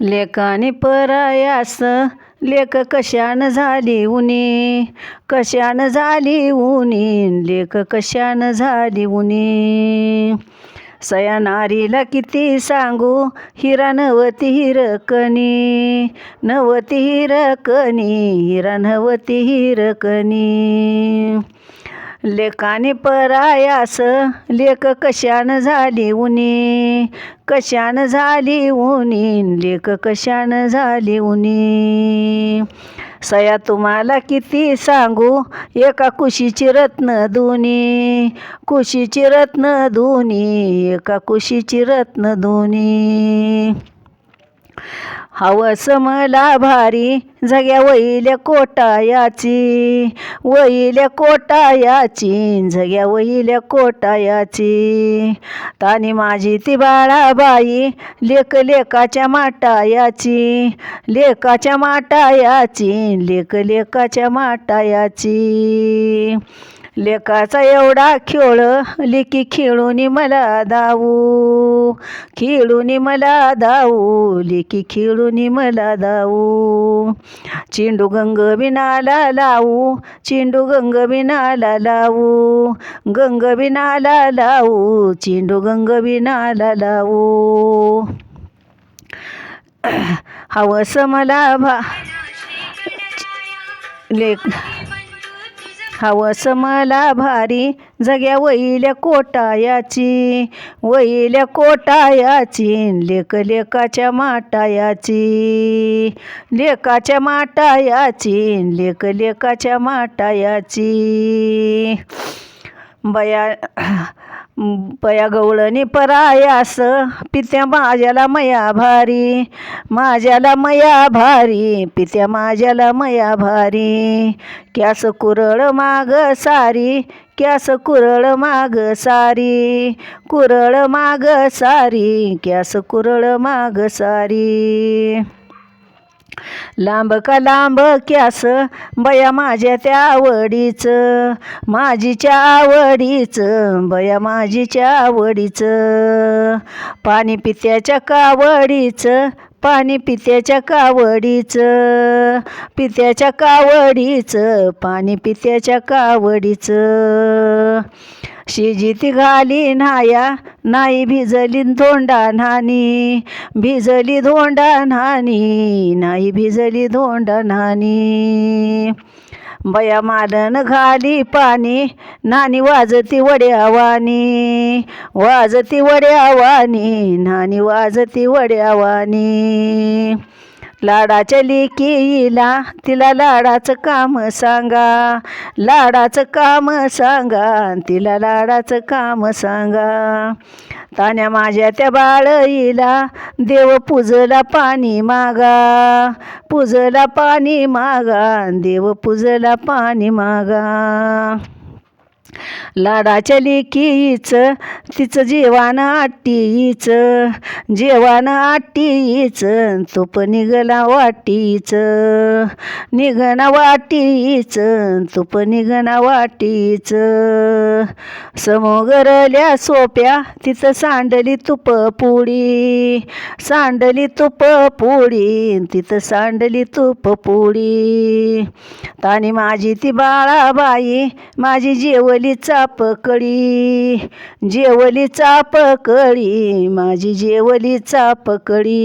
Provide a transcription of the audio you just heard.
लेखानी परायास लेख कशान झाली उनी? कशान झाली उनी? लेख कशान झाली उनी? सया नारीला किती सांगू? हिरा नवती हिरकणी. नवती हिरकणी हिरा नवती हिरकणी. लेखाने परायास लेख कशान झाली उनी? कशान झाली उनी? लेख कशान झाली उनी? सया तुम्हाला किती सांगू? एका कुशीची रत्न दोन्ही कुशीची रत्न दोन्ही एका कुशीची रत्न दोन्ही हवस मला भारी झग्या वैल्या कोटायाची. वैल्या कोटायाची झग्या वैल्या कोटायाची. तानी माझी ती बाळाबाई लेक लेकाच्या माटायाची. लेकाच्या माटायाची लेक लेकाच्या माटायाची. लेकाचा एवढा खेळ लेकी खेळून मला दाऊ खेळून मला दाऊ लेकी खेळून मला दाऊ चिंडू गंग बिनाला लावू चिंडू गंग बिनाला लावू. गंग बिनाला लावू चिंडू गंग बिनाला लावू. हवस मला भा लेक हवस मला भारी जग्या वैल्या कोटायाची. वैल्या कोटायाची लेक लेकाच्या माटायाची. लेकाच्या माटायाची लेक लेकाच्या माटायाची. बया पया गवळणी परायास पित्या माझ्याला मया भारी माझ्याला मया भारी पित्या माझ्याला मया भारी. क्यास कुरळ माग सारी क्यास कुरळ माग सारी कुरळ माग सारी क्यास कुरळ माग सारी. लांब का लांब क्यास बया माझ्या त्या आवडीचं माझीच्या आवडीचं बया माझीच्या आवडीचं. पाणी पित्याच्या कावडीचं पाणी पित्याच्या कावडीचं पित्याच्या कावडीचं पाणी पित्याच्या कावडीचं. शिजिती घाली नाया नाही भिजली धोंडा नानी भिजली धोंडा नानी नाही भिजली धोंडा नानी बया मालन घाली पाणी नानी वाजती वड्यावानी वाजती वड्यावानी नानी वाजती वड्यावानी लाडाच्या लेकीला तिला लाडाचं काम सांगा. लाडाचं काम सांगा तिला लाडाचं काम सांगा. ताण्या माझ्या त्या बाळईला देव पूजला पाणी मागा. पूजला पाणी मागा देव पूजला पाणी मागा. लाडाच्या लेकीचं तिचं जेवण आटीचं जेवण आटीचं तुप निघला वाटीचं. निघणा वाटीच तुप निघणा वाटीचं. समोगरल्या सोप्या तिथं सांडली तुप पोळी सांडली तुप पोळी तिथं सांडली तुप पोळी तानी माझी ती बाळाबाई माझी जेवली चापकडी जेवली चापकडी माझी जेवली चापकडी